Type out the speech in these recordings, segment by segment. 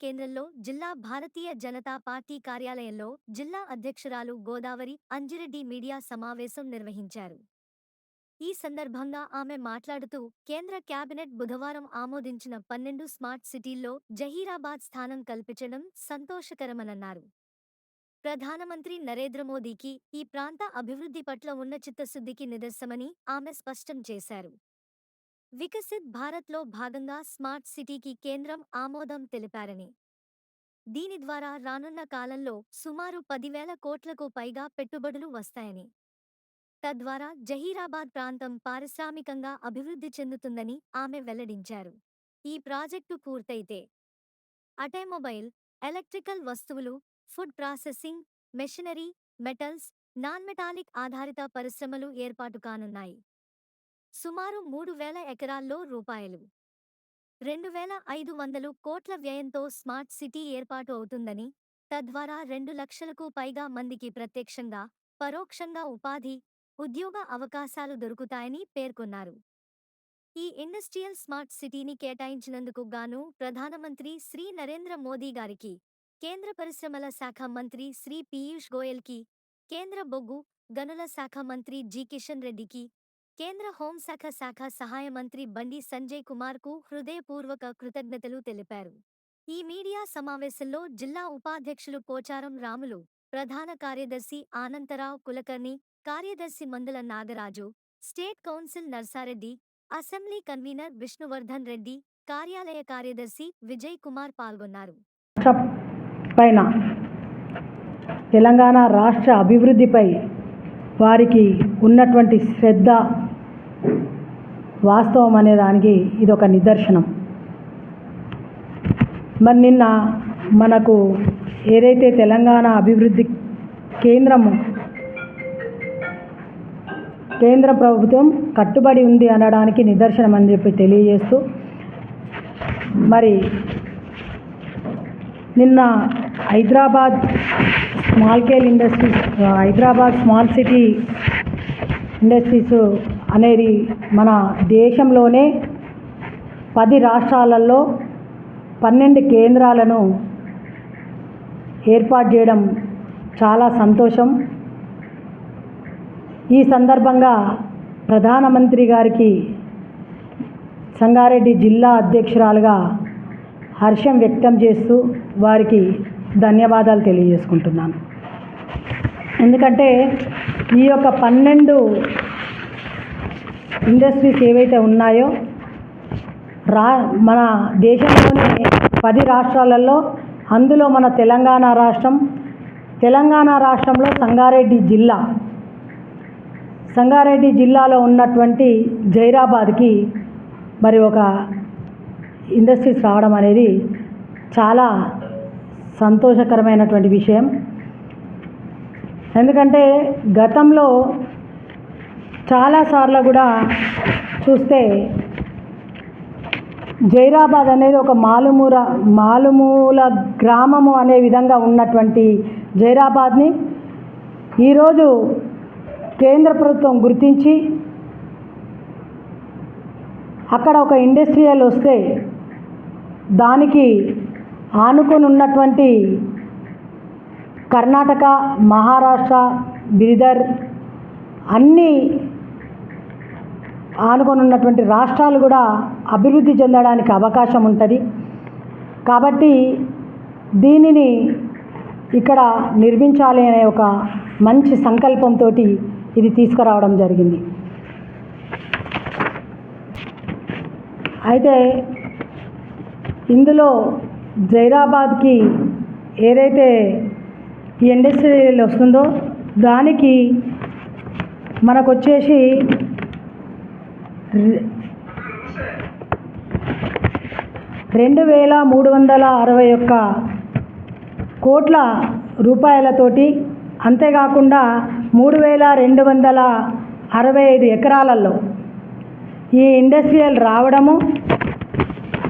కేంద్రంలో జిల్లా భారతీయ జనతా పార్టీ కార్యాలయంలో జిల్లా అధ్యక్షురాలు గోదావరి అంజిరెడ్డి మీడియా సమావేశం నిర్వహించారు. ఈ సందర్భంగా ఆమె మాట్లాడుతూ కేంద్ర కేబినెట్ బుధవారం ఆమోదించిన పన్నెండు స్మార్ట్ సిటీల్లో జహీరాబాద్ స్థానం కల్పించడం సంతోషకరమనన్నారు. ప్రధానమంత్రి నరేంద్ర మోదీకి ఈ ప్రాంత అభివృద్ధి పట్ల ఉన్న చిత్తశుద్ధికి నిదర్శమని ఆమె స్పష్టం చేశారు. వికసిత్ భారత్లో భాగంగా స్మార్ట్ సిటీకి కేంద్రం ఆమోదం తెలిపారని. దీని ద్వారా రానున్న కాలంలో సుమారు పదివేల కోట్లకు పైగా పెట్టుబడులు వస్తాయని. తద్వారా జహీరాబాద్ ప్రాంతం పారిశ్రామికంగా అభివృద్ధి చెందుతుందని ఆమె వెల్లడించారు. ఈ ప్రాజెక్టు పూర్తయితే అటైమొబైల్ ఎలక్ట్రికల్ వస్తువులు food processing machinery metals non metallic ఆధారిత పరిశ్రమలు ఏర్పాటు కానున్నాయి. సుమారు మూడు వేల ఎకరాల్లో రూపాయలు. రెండు వేల ఐదు వందలు కోట్ల వ్యయంతో స్మార్ట్ సిటీ ఏర్పాటు అవుతుందని తద్వారా రెండు లక్షలకు పైగా మందికి ప్రత్యక్షంగా పరోక్షంగా ఉపాధి ఉద్యోగ అవకాశాలు దొరుకుతాయని పేర్కొన్నారు. ఈ ఇండస్ట్రియల్ స్మార్ట్ సిటీని కేటాయించినందుకు గాను ప్రధానమంత్రి శ్రీ నరేంద్ర మోదీ గారికి కేంద్ర పరిశ్రమల శాఖ మంత్రి శ్రీ పీయూష్ గోయల్కి కేంద్ర బొగ్గు గనుల శాఖ మంత్రి జి కిషన్ రెడ్డికి కేంద్ర హోంశాఖ శాఖ సహాయ మంత్రి బండి సంజయ్ కుమార్కు హృదయపూర్వక కృతజ్ఞతలు తెలిపారు. ఈ మీడియా సమావేశంలో జిల్లా ఉపాధ్యక్షులు పోచారం రాములు ప్రధాన కార్యదర్శి ఆనంతరావు కులకర్ణి కార్యదర్శి Mandula Nagaraju state council Narsareddy assembly convener Vishnuvardhan Reddy కార్యాలయ కార్యదర్శి విజయ్ కుమార్ పాల్గొన్నారు. పైన తెలంగాణ రాష్ట్ర అభివృద్ధిపై వారికి ఉన్నటువంటి శ్రద్ధ వాస్తవం అనే దానికి ఇది ఒక నిదర్శనం. మరి నిన్న మనకు ఏదైతే తెలంగాణ అభివృద్ధి కేంద్రము కేంద్ర ప్రభుత్వం కట్టుబడి ఉంది అనడానికి నిదర్శనం అని చెప్పి తెలియజేస్తూ మరి నిన్న Hyderabad small scale industries Hyderabad small city industries అనేది మన దేశంలోనే పది రాష్ట్రాలలో పన్నెండు కేంద్రాలను ఏర్పాటు చేయడం చాలా సంతోషం. ఈ సందర్భంగా ప్రధానమంత్రి గారికి సంగారెడ్డి జిల్లా అధ్యక్షురాలుగా హర్షం వ్యక్తం చేస్తూ వారికి ధన్యవాదాలు తెలియజేసుకుంటున్నాను. ఎందుకంటే ఈ యొక్క పన్నెండు ఇండస్ట్రీస్ ఏవైతే ఉన్నాయో రా మన దేశంలోనే పది రాష్ట్రాలలో అందులో మన తెలంగాణ రాష్ట్రం తెలంగాణ రాష్ట్రంలో సంగారెడ్డి జిల్లా. సంగారెడ్డి జిల్లాలో ఉన్నటువంటి జైరాబాద్కి మరి ఒక ఇండస్ట్రీస్ రావడం అనేది చాలా సంతోషకరమైనటువంటి విషయం. ఎందుకంటే గతంలో చాలాసార్లు కూడా చూస్తే జైరాబాద్ అనేది ఒక మాలుమూల మాలుమూల గ్రామము అనే విధంగా ఉన్నటువంటి జైరాబాద్ని ఈరోజు కేంద్ర ప్రభుత్వం గుర్తించి అక్కడ ఒక ఇండస్ట్రియల్ వస్తే దానికి ఆనుకొని ఉన్నటువంటి కర్ణాటక మహారాష్ట్ర బీదర్ అన్నీ ఆనుకొని ఉన్నటువంటి రాష్ట్రాలు కూడా అభివృద్ధి చెందడానికి అవకాశం ఉంటుంది. కాబట్టి దీనిని ఇక్కడ నిర్మించాలి అనే ఒక మంచి సంకల్పంతో ఇది తీసుకురావడం జరిగింది. అయితే ఇందులో జైరాబాద్కి ఏదైతే ఈ ఇండస్ట్రియల్ వస్తుందో దానికి మనకు వచ్చేసి రెండు వేల మూడు వందల అరవై ఒక్క కోట్ల రూపాయలతోటి అంతేకాకుండా మూడు వేల రెండు వందల అరవై ఐదు ఎకరాలలో ఈ ఇండస్ట్రియల్ రావడము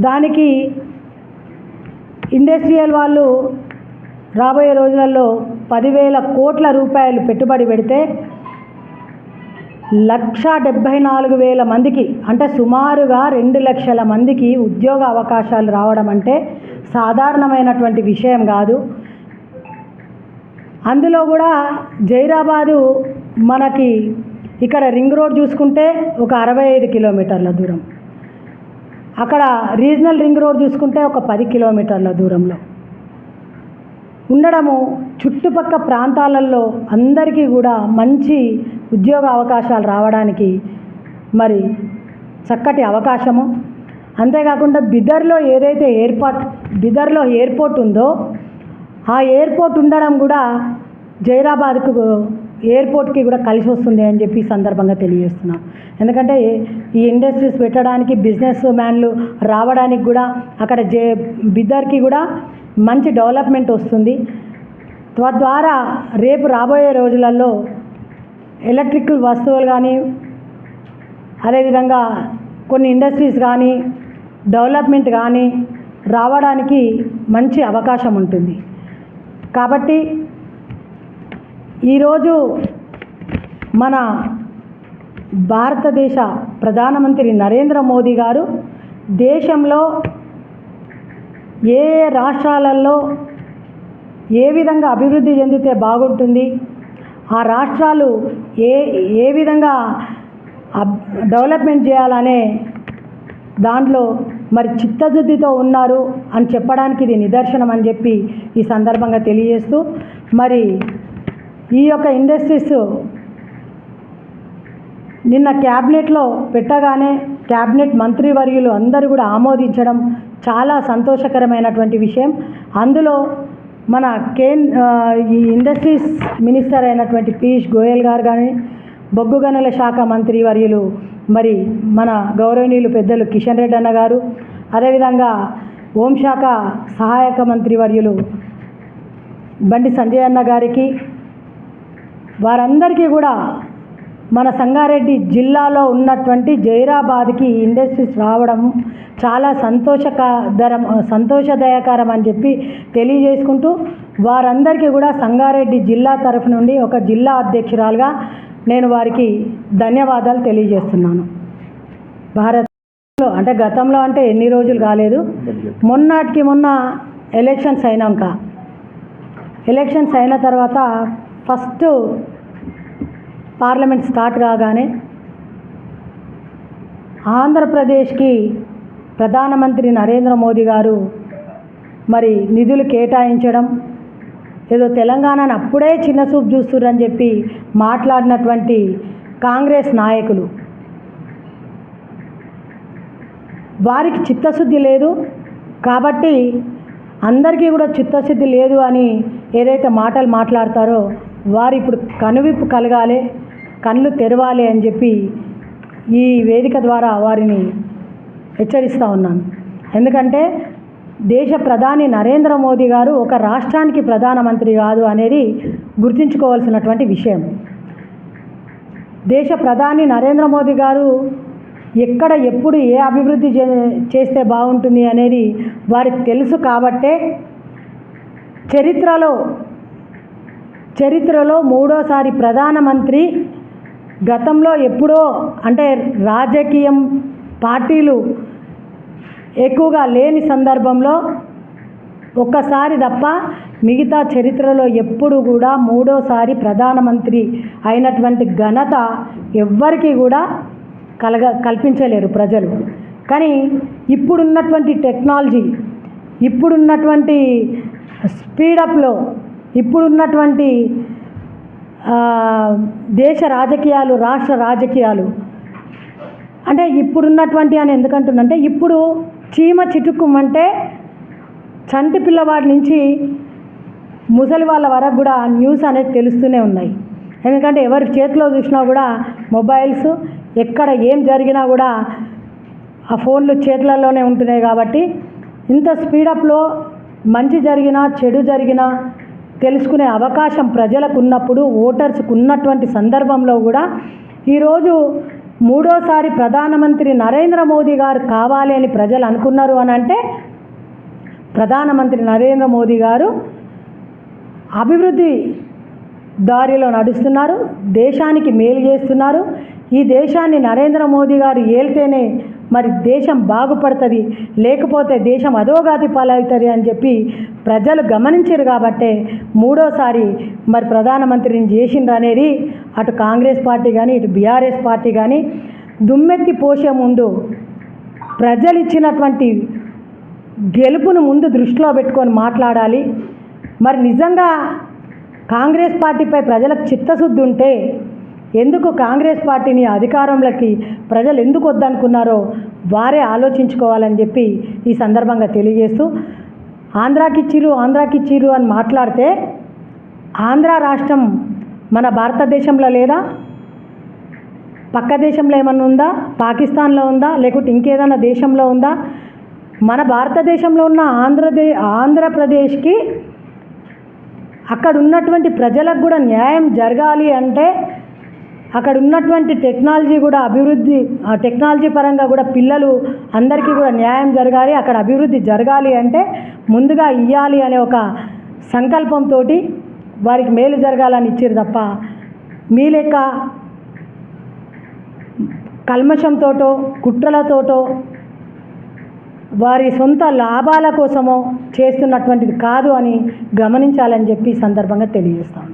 దానికి ఇండస్ట్రియల్ వాళ్ళు రాబోయే రోజులలో పదివేల కోట్ల రూపాయలు పెట్టుబడి పెడితే లక్ష డెబ్భై నాలుగు వేల మందికి అంటే సుమారుగా రెండు లక్షల మందికి ఉద్యోగ అవకాశాలు రావడం అంటే సాధారణమైనటువంటి విషయం కాదు. అందులో కూడా జైరాబాదు మనకి ఇక్కడ రింగ్ రోడ్ చూసుకుంటే ఒక అరవై ఐదు కిలోమీటర్ల దూరం. అక్కడ రీజనల్ రింగ్ రోడ్ చూసుకుంటే ఒక పది కిలోమీటర్ల దూరంలో. ఉండడము చుట్టుపక్క ప్రాంతాలలో అందరికీ కూడా మంచి ఉద్యోగ అవకాశాలు రావడానికి మరి చక్కటి అవకాశము. అంతేకాకుండా బిదర్లో ఏదైతే ఎయిర్పోర్ట్ బిదర్లో ఎయిర్పోర్ట్ ఉందో ఆ ఎయిర్పోర్ట్ ఉండడం కూడా జైరాబాద్కు ఎయిర్పోర్ట్కి కూడా కలిసి వస్తుంది అని చెప్పి సందర్భంగా తెలియజేస్తున్నాం. ఎందుకంటే ఈ ఇండస్ట్రీస్ పెట్టడానికి బిజినెస్ మ్యాన్లు రావడానికి కూడా అక్కడ జే బిద్దర్కి కూడా మంచి డెవలప్మెంట్ వస్తుంది. తద్వారా రేపు రాబోయే రోజులలో ఎలక్ట్రికల్ వస్తువులు కానీ అదేవిధంగా కొన్ని ఇండస్ట్రీస్ కానీ డెవలప్మెంట్ కానీ రావడానికి మంచి అవకాశం ఉంటుంది. కాబట్టి ఈరోజు మన భారతదేశ ప్రధానమంత్రి నరేంద్ర మోదీ గారు దేశంలో ఏ ఏ రాష్ట్రాలలో ఏ విధంగా అభివృద్ధి చెందితే బాగుంటుంది? ఆ రాష్ట్రాలు ఏ ఏ విధంగా అబ్- డెవలప్మెంట్ చేయాలనే దాంట్లో మరి చిత్తశుద్ధితో ఉన్నారు అని చెప్పడానికి ఇది నిదర్శనం అని చెప్పి ఈ సందర్భంగా తెలియజేస్తూ మరి ఈ యొక్క ఇండస్ట్రీస్ నిన్న క్యాబినెట్లో పెట్టగానే క్యాబినెట్ మంత్రివర్యులు అందరూ కూడా ఆమోదించడం చాలా సంతోషకరమైనటువంటి విషయం. అందులో మన కేన్ ఈ ఇండస్ట్రీస్ మినిస్టర్ అయినటువంటి పీయూష్ గోయల్ గారు కానీ బొగ్గు గనుల శాఖ మంత్రి వర్యులు మరి మన గౌరవనీయులు పెద్దలు కిషన్ రెడ్డి అన్న గారు అదేవిధంగా హోంశాఖ సహాయక మంత్రి వర్యులు బండి సంజయ్ అన్న గారికి వారందరికీ కూడా మన సంగారెడ్డి జిల్లాలో ఉన్నటువంటి జైరాబాద్కి ఇండస్ట్రీస్ రావడం చాలా సంతోషకరం సంతోషదాయకరం అని చెప్పి తెలియజేసుకుంటూ వారందరికీ కూడా సంగారెడ్డి జిల్లా తరఫు నుండి ఒక జిల్లా అధ్యక్షురాలుగా నేను వారికి ధన్యవాదాలు తెలియజేస్తున్నాను. భారత్లో అంటే గతంలో అంటే ఎన్ని రోజులు కాలేదు. మొన్నటికి మొన్న ఎలక్షన్స్ అయినాక ఎలక్షన్స్ అయిన తర్వాత ఫస్ట్ పార్లమెంట్ స్టార్ట్ కాగానే ఆంధ్రప్రదేశ్కి ప్రధానమంత్రి నరేంద్ర మోదీ గారు మరి నిధులు కేటాయించడం ఏదో తెలంగాణను అప్పుడే చిన్న చూపు చూస్తుర్రని చెప్పి మాట్లాడినటువంటి కాంగ్రెస్ నాయకులు. వారికి చిత్తశుద్ధి లేదు కాబట్టి అందరికీ కూడా చిత్తశుద్ధి లేదు అని ఏదైతే మాటలు మాట్లాడతారో వారు ఇప్పుడు కనువిప్పు కలగాలి. కళ్ళు తెరవాలి అని చెప్పి ఈ వేదిక ద్వారా వారిని హెచ్చరిస్తూ ఉన్నాను. ఎందుకంటే దేశ ప్రధాని నరేంద్ర మోదీ గారు ఒక రాష్ట్రానికి ప్రధానమంత్రి కాదు అనేది గుర్తుంచుకోవాల్సినటువంటి విషయం. దేశ ప్రధాని నరేంద్ర మోదీ గారు ఎక్కడ ఎప్పుడు ఏ అభివృద్ధి చే- చేస్తే బాగుంటుంది అనేది వారికి తెలుసు కాబట్టే చరిత్రలో చరిత్రలో మూడోసారి ప్రధానమంత్రి గతంలో ఎప్పుడో అంటే రాజకీయం పార్టీలు ఎక్కువగా లేని సందర్భంలో ఒక్కసారి తప్ప మిగతా చరిత్రలో ఎప్పుడు కూడా మూడోసారి ప్రధానమంత్రి అయినటువంటి ఘనత ఎవ్వరికీ కూడా కలగ కల్పించలేరు ప్రజలు. కానీ ఇప్పుడున్నటువంటి టెక్నాలజీ ఇప్పుడున్నటువంటి స్పీడప్లో ఇప్పుడున్నటువంటి దేశ రాజకీయాలు రాష్ట్ర రాజకీయాలు. అంటే ఇప్పుడున్నటువంటి అని ఎందుకంటుందంటే ఇప్పుడు చీమ చిటుక్కుమంటే చంటి పిల్లవాడి నుంచి ముసలి వాళ్ళ వరకు కూడా న్యూస్ అనేది తెలుస్తూనే ఉన్నాయి. ఎందుకంటే ఎవరి చేతిలో చూసినా కూడా మొబైల్స్ ఎక్కడ ఏం జరిగినా కూడా ఆ ఫోన్లు చేతులలోనే ఉంటున్నాయి కాబట్టి ఇంత స్పీడప్లో మంచి జరిగినా చెడు జరిగినా తెలుసుకునే అవకాశం ప్రజలకు ఉన్నప్పుడు ఓటర్స్కు ఉన్నటువంటి సందర్భంలో కూడా ఈరోజు మూడోసారి ప్రధానమంత్రి నరేంద్ర మోదీ గారు కావాలి అని ప్రజలు అనుకున్నారు అని అంటే ప్రధానమంత్రి నరేంద్ర మోదీ గారు అభివృద్ధి దారిలో నడుస్తున్నారు దేశానికి మేలు చేస్తున్నారు. ఈ దేశాన్ని నరేంద్ర మోదీ గారు ఏల్తేనే మరి దేశం బాగుపడుతుంది లేకపోతే దేశం అధోగాతి పాలవుతుంది అని చెప్పి ప్రజలు గమనించారు కాబట్టే మూడోసారి మరి ప్రధానమంత్రిని చేసిండ్రు అనేది అటు కాంగ్రెస్ పార్టీ కానీ ఇటు బీఆర్ఎస్ పార్టీ కానీ దుమ్మెత్తి పోసే ముందు ప్రజలు ఇచ్చినటువంటి గెలుపును ముందు దృష్టిలో పెట్టుకొని మాట్లాడాలి. మరి నిజంగా కాంగ్రెస్ పార్టీపై ప్రజలకు చిత్తశుద్ధి ఉంటే ఎందుకు కాంగ్రెస్ పార్టీని అధికారంలోకి ప్రజలు ఎందుకు వద్దనుకున్నారో వారే ఆలోచించుకోవాలని చెప్పి ఈ సందర్భంగా తెలియజేస్తూ ఆంధ్రాకి ఆంధ్రాకిచ్చిరు ఆంధ్రాకి అని మాట్లాడితే ఆంధ్ర రాష్ట్రం మన భారతదేశంలో లేదా? పక్క దేశంలో ఏమన్నా ఉందా? పాకిస్తాన్లో ఉందా? లేకుంటే ఇంకేదైనా దేశంలో ఉందా? మన భారతదేశంలో ఉన్న ఆంధ్రదే ఆంధ్రప్రదేశ్కి అక్కడ ఉన్నటువంటి ప్రజలకు కూడా న్యాయం జరగాలి అంటే అక్కడ ఉన్నటువంటి టెక్నాలజీ కూడా అభివృద్ధి ఆ టెక్నాలజీ పరంగా కూడా పిల్లలు అందరికీ కూడా న్యాయం జరగాలి అక్కడ అభివృద్ధి జరగాలి అంటే ముందుగా ఇవ్వాలి అనే ఒక సంకల్పంతో వారికి మేలు జరగాలని ఇచ్చారు తప్ప మీ లెక్క కల్మషంతోటో కుట్రలతోటో వారి సొంత లాభాల కోసమో చేస్తున్నటువంటిది కాదు అని గమనించాలని చెప్పి సందర్భంగా తెలియజేస్తాం